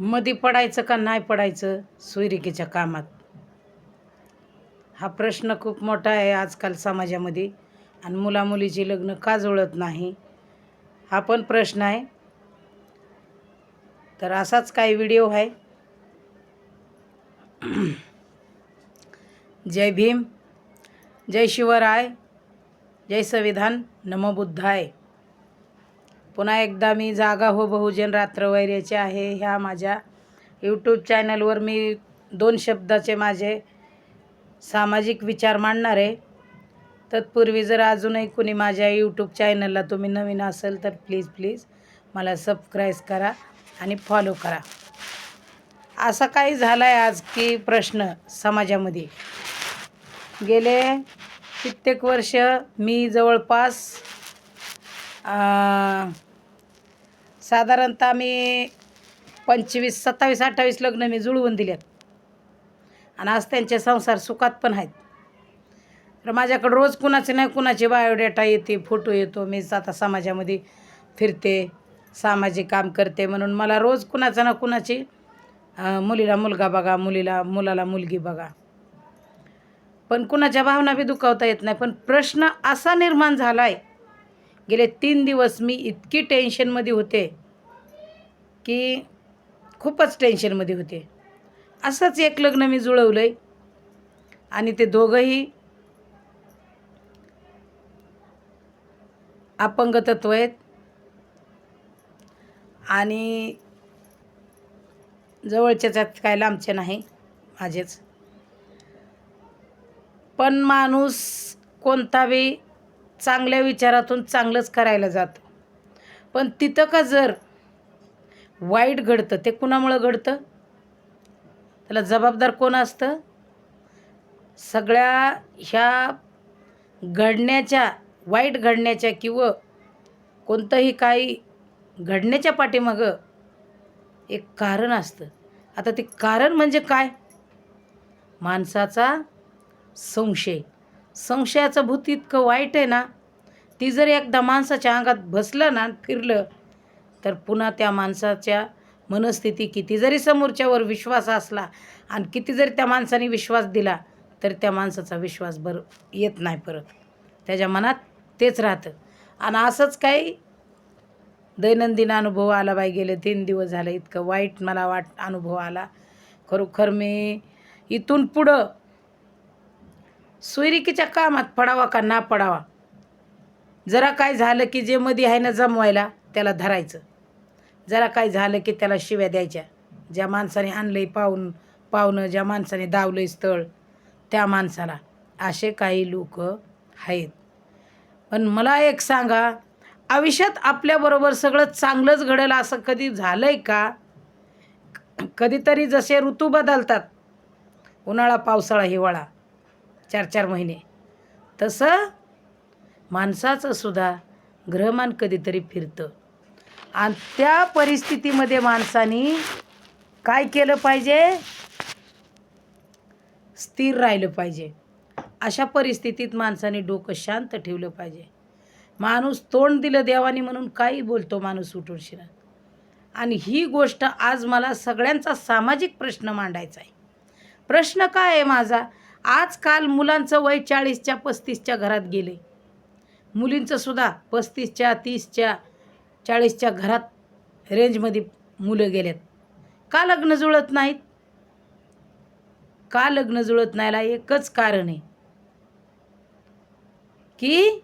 मधी पडायचं का नाही पडायचं सोयरिकेच्या कामात? हा प्रश्न खूप मोठा आहे आजकाल समाजामध्ये आणि मुलामुलीची लग्न का जुळत नाही? हा पण प्रश्न आहे. तर असाच काही व्हिडिओ आहे. जय भीम जय शिवराय जय संविधान नमो बुद्धाय. पुन्हा एकदा मी जागा हो बहुजन रात्रवैर्याचे आहे ह्या माझ्या यूट्यूब चॅनलवर मी दोन शब्दाचे माझे सामाजिक विचार मांडणार आहे. तत्पूर्वी जर अजूनही कुणी माझ्या यूट्यूब चॅनलला तुम्ही नवीन असेल तर प्लीज प्लीज मला सबस्क्राईब करा आणि फॉलो करा. असा काही झाला आहे आज की प्रश्न समाजामध्ये. गेले कित्येक वर्ष मी जवळपास साधारणतः मी पंचवीस सत्तावीस अठ्ठावीस लग्न मी जुळवून दिल्यात आणि आज त्यांचे संसार सुखात पण आहेत. तर माझ्याकडं रोज कुणाचे नाही कुणाची बायोडेटा येते फोटो येतो मी आता समाजामध्ये फिरते सामाजिक काम करते म्हणून मला रोज कुणाचा ना कुणाची मुलीला मुलगा बघा मुलीला मुलाला मुलगी बघा. पण कुणाच्या भावना बी दुखावता येत नाही पण प्रश्न असा निर्माण झाला आहे गेले तीन दिवस मी इतकी टेन्शनमध्ये होते की खूपच टेन्शनमध्ये होते. असंच एक लग्न मी जुळवलं आहे आणि ते दोघंही अपंगतत्व आहेत. आणि जवळच्या त्यात काय लांबचे नाही माझेच. पण माणूस कोणता बी चांगल्या विचारातून चांगलंच करायला जातं. पण तिथं का जर वाईट घडतं ते कुणामुळं घडतं? त्याला जबाबदार कोण असतं? सगळ्या ह्या घडण्याच्या वाईट घडण्याच्या किंवा कोणतंही काही घडण्याच्या पाठीमागं एक कारण असतं. आता ते कारण म्हणजे काय? माणसाचा संशय. संशयाचं भूत इतकं वाईट आहे ना ती जर एकदा माणसाच्या अंगात बसलं ना फिरलं तर पुन्हा त्या माणसाच्या मनस्थिती किती जरी समोरच्यावर विश्वास असला आणि किती जरी त्या माणसाने विश्वास दिला तर त्या माणसाचा विश्वास बर येत नाही परत. त्याच्या मनात तेच राहतं. आणि असंच काही दैनंदिन अनुभव आला बाई गेले तीन दिवस झाले इतकं वाईट मला वाट अनुभव आला. खरोखर मी इथून पुढं सोयरिकीच्या कामात पडावा का ना पडावा? जरा काय झालं की जे मध्ये आहे ना जमवायला त्याला धरायचं. जरा काय झालं की त्याला शिव्या द्यायच्या. ज्या माणसाने आणलं आहे पाहून पाहुणं ज्या माणसाने दावलंय स्थळ त्या माणसाला. असे काही लोक आहेत. पण मला एक सांगा आयुष्यात आपल्याबरोबर सगळं चांगलंच घडेल असं कधी झालं आहे का? कधीतरी जसे ऋतू बदलतात उन्हाळा पावसाळा हिवाळा. चार चार महिने. तसं माणसाचं सुद्धा ग्रहमान कधीतरी फिरतं. आणि त्या परिस्थितीमध्ये माणसाने काय केलं पाहिजे? स्थिर राहिलं पाहिजे. अशा परिस्थितीत माणसाने डोकं शांत ठेवलं पाहिजे. माणूस तोंड दिलं देवानी म्हणून काही बोलतो माणूस उठून शिरा आणि ही गोष्ट आज मला सगळ्यांचा सामाजिक प्रश्न मांडायचा आहे. प्रश्न काय आहे माझा? आजकाल मुलांचं वय चाळीसच्या पस्तीसच्या घरात गेले. मुलींचंसुद्धा पस्तीसच्या तीसच्या चाळीसच्या घरात रेंजमध्ये मुलं गेल्यात का लग्न जुळत नाहीत? का लग्न जुळत नाहीला एकच कारण आहे. की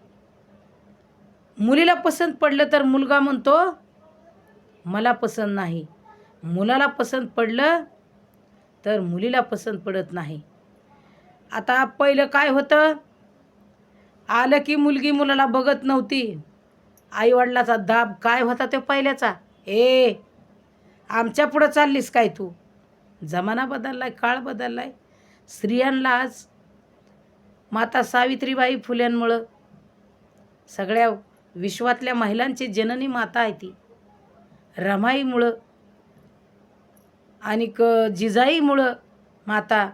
मुलीला पसंत पडलं तर मुलगा म्हणतो मला पसंत नाही. मुलाला पसंत पडलं तर मुलीला पसंत पडत नाही. आता पहिलं काय होतं? आलं की मुलगी मुलाला बघत नव्हती. आईवडिलाचा दाब काय होता तो पहिल्याचा? ए आमच्या पुढं चाललीस काय तू? जमाना बदलला आहे काळ बदलला आहे स्त्रियांना आज माता सावित्रीबाई फुल्यांमुळं सगळ्या विश्वातल्या महिलांची जननी माता आहे ती. रमाईमुळं आणि क जिजाईमुळं माता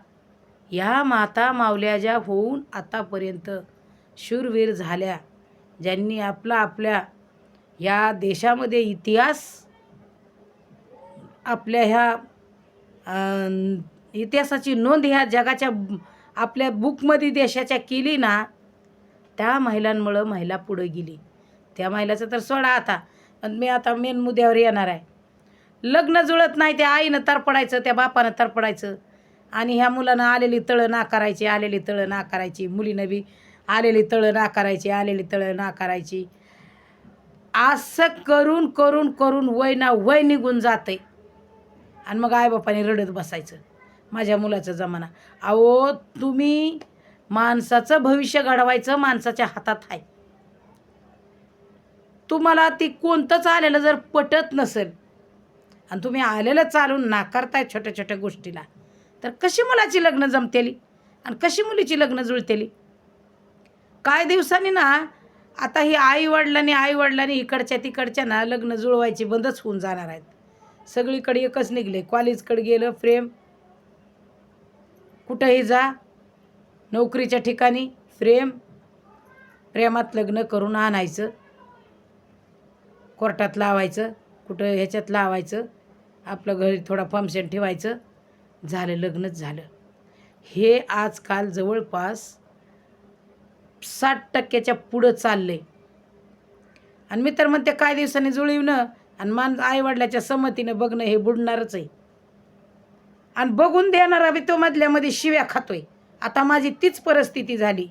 ह्या माता मावल्या ज्या होऊन आतापर्यंत शूरवीर झाल्या. ज्यांनी आपला आपल्या या देशामध्ये इतिहास आपल्या ह्या इतिहासाची नोंद ह्या जगाच्या आपल्या बुकमध्ये देशाच्या केली ना त्या महिलांमुळं महिला पुढं गेली. त्या महिलाचं तर सोडा आता. पण मी आता मेन मुद्द्यावर येणार आहे. लग्न जुळत नाही त्या आईनं तरपडायचं त्या बापानं तरपडायचं आणि ह्या मुलानं आलेली तळं नाकारायची आलेली तळं नाकारायची. मुलीनं बी आलेली तळं नाकारायची आलेली तळं नाकारायची. असं करून करून करून वय ना वय निघून जाते आणि मग आईबापाने रडत बसायचं. माझ्या मुलाचा जमाना. अहो तुम्ही माणसाचं भविष्य घडवायचं माणसाच्या हातात आहे. तुम्हाला ती कोणतंच आलेलं जर पटत नसेल आणि तुम्ही आलेलं चालून नाकारताय छोट्या छोट्या गोष्टीला तर कशी मुलाची लग्न जमतेली? आणि कशी मुलीची लग्न जुळतेली? काय दिवसांनी ना आता ही आई वडिलांनी आई वडिलांनी इकडच्या तिकडच्या ना लग्न जुळवायची बंदच होऊन जाणार आहेत. सगळीकडे एकच निघले. कॉलेजकडे गेलं फ्रेम. कुठंही जा. नोकरीच्या ठिकाणी फ्रेम. प्रेमात लग्न करून आणायचं. कोर्टात लावायचं. कुठं ह्याच्यात लावायचं. आपलं घरी थोडा फंक्शन ठेवायचं. झालं लग्नच झालं. हे आजकाल जवळपास साठ टक्क्याच्या पुढं चाललं आहे आणि मी तर म्हणते काय दिवसांनी जुळवणं आणि मान आईवडिलाच्या संमतीनं बघणं हे बुडणारच आहे. आणि बघून देणारा बी तो मधल्यामध्ये शिव्या खातोय. आता माझी तीच परिस्थिती झाली.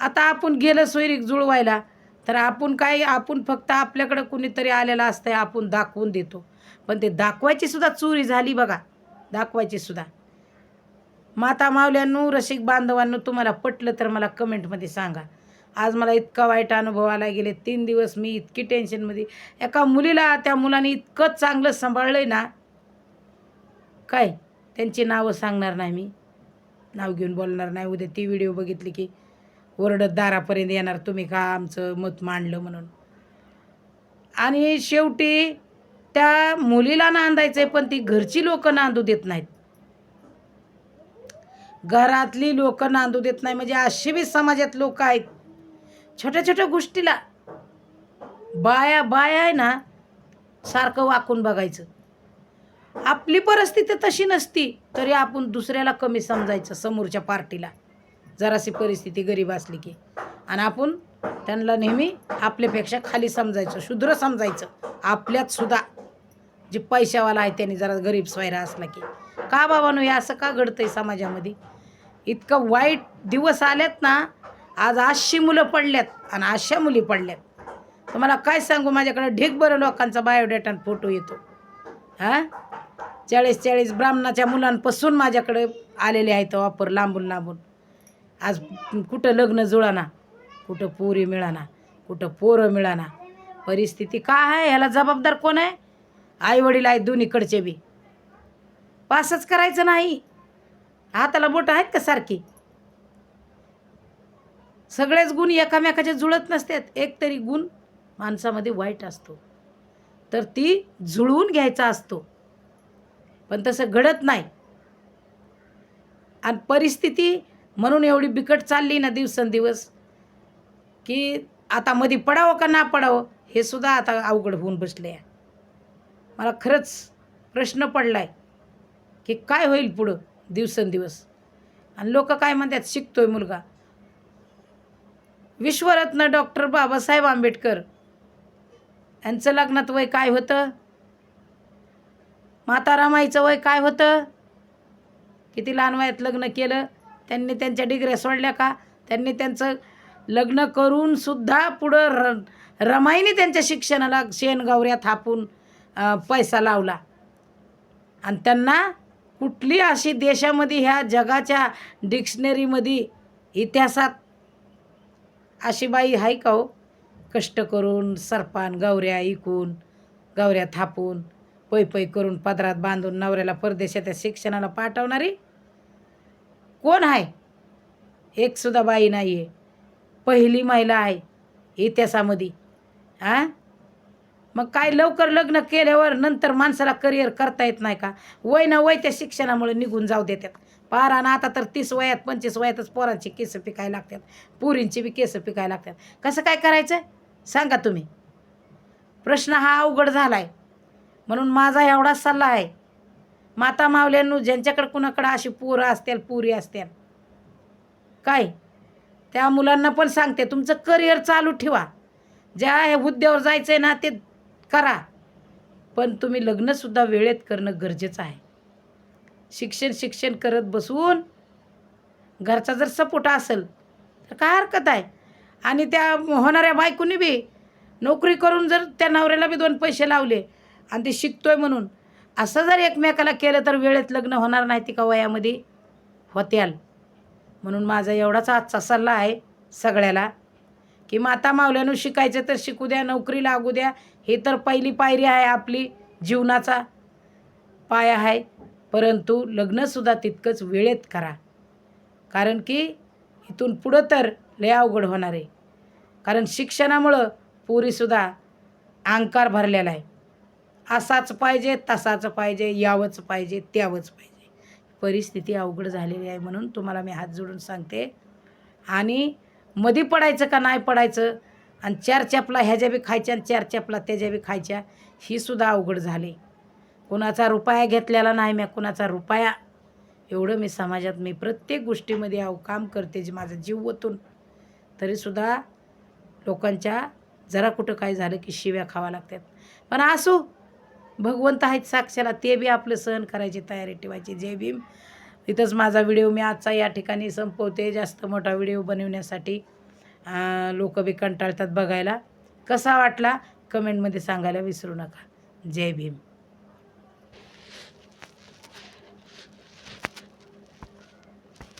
आता आपण गेलं सोयरीक जुळवायला तर आपण काय आपण फक्त आपल्याकडं कुणीतरी आलेलं असतंय आपण दाखवून देतो. पण ते दाखवायची सुद्धा चोरी झाली बघा. दाखवायची सुद्धा. माता मावल्यांनो रसिक बांधवांनो तुम्हाला पटलं तर मला कमेंटमध्ये सांगा. आज मला इतका वाईट अनुभव आला गेले तीन दिवस मी इतकी टेन्शनमध्ये एका मुलीला त्या मुलाने इतकं चांगलं सांभाळलं आहे ना. काय? त्यांची नावं सांगणार नाही मी. नाव घेऊन बोलणार नाही. उद्या ती व्हिडिओ बघितली की ओरडत दारापर्यंत येणार तुम्ही का आमचं मत मांडलं? म्हणून. आणि शेवटी त्या मुलीला नांदायचं आहे पण ती घरची लोक नांदू देत नाहीत. घरातली लोक नांदू देत नाही. म्हणजे असे बी समाजात लोक आहेत. छोट्या छोट्या गोष्टीला. बाया बाया आहे ना सारखं वाकून बघायचं. आपली परिस्थिती तशी नसती तरी आपण दुसऱ्याला कमी समजायचं समोरच्या पार्टीला. जराशी परिस्थिती गरीब असली की. आणि आपण त्यांना नेहमी आपल्यापेक्षा खाली समजायचं शुद्र समजायचं. आपल्यात सुद्धा. जे पैशावाला आहे त्यांनी जरा गरीब स्वैरा असला की. का बाबानो हे असं का घडतंय समाजामध्ये? इतकं वाईट दिवस आलेत ना आज आठशे मुलं पडल्यात आणि अशा मुली पडल्यात. तुम्हाला काय सांगू माझ्याकडे ढीक बरं लोकांचा बायोडेटा आणि फोटो येतो. हां? चाळीस चाळीस ब्राह्मणाच्या मुलांपासून माझ्याकडे आलेले आहेत वापर लांबून लांबून. आज कुठं लग्न जुळाना कुठं पोरी मिळाना कुठं पोरं मिळाना. परिस्थिती काय आहे? ह्याला जबाबदार कोण आहे? आई वडील आहेत दोन्हीकडचे बी. पासच करायचं नाही. हाताला बोटं आहेत का सारखी? सगळेच गुण एकामेकाच्या जुळत नसतात. एक तरी गुण माणसामध्ये वाईट असतो. तर ती जुळवून घ्यायचा असतो. पण तसं घडत नाही. आणि परिस्थिती म्हणून एवढी बिकट चालली ना दिवसेंदिवस की आता मध्ये पडावं का ना पडावं हे सुद्धा आता अवघड होऊन बसले आहे मला खरंच प्रश्न पडला आहे की काय होईल पुढं दिवसेंदिवस? आणि लोक काय म्हणतात शिकतोय मुलगा. विश्वरत्न डॉक्टर बाबासाहेब आंबेडकर यांचं लग्नात वय काय होतं? मातारामाईचं वय काय होतं? किती लहान वयात लग्न केलं? त्यांनी त्यांच्या डिग्र्या सोडल्या का? त्यांनी त्यांचं लग्न करूनसुद्धा पुढं र रमाईने त्यांच्या शिक्षणाला शेणगावऱ्या थापून पैसा लावला. आणि त्यांना कुठली अशी देशामध्ये ह्या जगाच्या डिक्शनरीमध्ये इतिहासात अशी बाई आहे का हो? कष्ट करून सरपान गवऱ्या ऐकून गवऱ्या थापून पै पै करून पदरात बांधून नवऱ्याला परदेशाच्या शिक्षणाला पाठवणारी? कोण आहे एकसुद्धा बाई नाही आहे पहिली महिला आहे इतिहासामध्ये. आ? मग काय लवकर लग्न केल्यावर नंतर माणसाला करिअर करता येत नाही का? वय ना वय त्या शिक्षणामुळे निघून जाऊ देतात. पारानं आता तर तीस वयात पंचवीस वयातच पोरांची केस पिकायला लागतात. पुरींची बी केसं पिकायला लागतात. कसं काय करायचं? सांगा तुम्ही. प्रश्न हा अवघड झाला आहे म्हणून माझा एवढाच सल्ला आहे. माता मावल्यांनो ज्यांच्याकडे कुणाकडं अशी पोरं असतील पुरी असतील. काय? त्या मुलांना पण सांगते तुमचं करिअर चालू ठेवा. ज्या हुद्द्यावर जायचं आहे ना ते करा. पण तुम्ही लग्नसुद्धा वेळेत करणं गरजेचं आहे. शिक्षण शिक्षण करत बसून घरचा जर सपोर्ट असेल तर काय हरकत आहे? आणि त्या होणाऱ्या बायकोनी बी नोकरी करून जर त्या नवऱ्याला बी दोन पैसे लावले आणि ते शिकतोय म्हणून असं जर एकमेकाला केलं तर वेळेत लग्न होणार नाही ती का वयामध्ये? होत्याल. म्हणून माझा एवढाच आजचा सल्ला आहे सगळ्याला. की माता मावल्यानं शिकायचं तर शिकू द्या नोकरी लागू द्या. हे तर पहिली पायरी आहे आपली जीवनाचा पाया आहे. परंतु लग्नसुद्धा तितकंच वेळेत करा. कारण की इथून पुढं तर लय अवघड होणार आहे. कारण शिक्षणामुळं पुरीसुद्धा अंकार भरलेला आहे. असाच पाहिजे तसाच पाहिजे यावंच पाहिजे त्यावंच पाहिजे. परिस्थिती अवघड झालेली आहे म्हणून तुम्हाला मी हात जोडून सांगते. आणि मधी पडायचं का नाही पडायचं? आणि चार चपला ह्याच्या बी खायच्या आणि चार चपला त्याच्या बी खायच्या ही सुद्धा अवघड झाली. कुणाचा रुपया घेतलेला नाही मी कुणाचा रुपया. एवढं मी समाजात मी प्रत्येक गोष्टीमध्ये अहो काम करते जे माझा जीव ओतून. तरीसुद्धा लोकांच्या जरा कुठं काय झालं की शिव्या खावा लागतात. पण असू भगवंत आहेत साक्षाला ते बी आपलं सहन करायची तयारी ठेवायची. जय भीम इथंच माझा व्हिडिओ मी आजचा या ठिकाणी संपवते जास्त मोठा व्हिडिओ बनवण्यासाठी. लोक बी कंटाळतात बघायला. कसा वाटला? कमेंटमध्ये सांगायला विसरू नका. जय भीम.